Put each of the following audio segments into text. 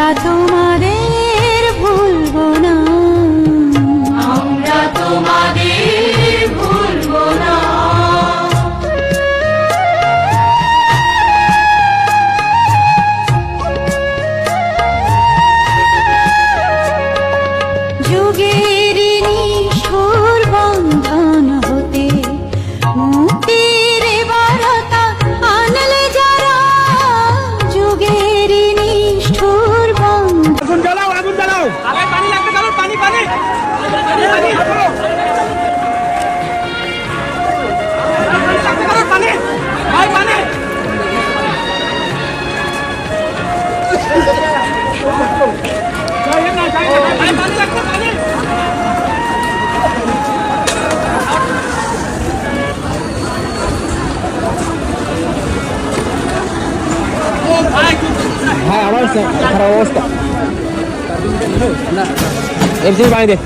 আমরা তোমাদের ভুলবো খারাপ অবস্থা এর থেকে পানি দে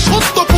সত্য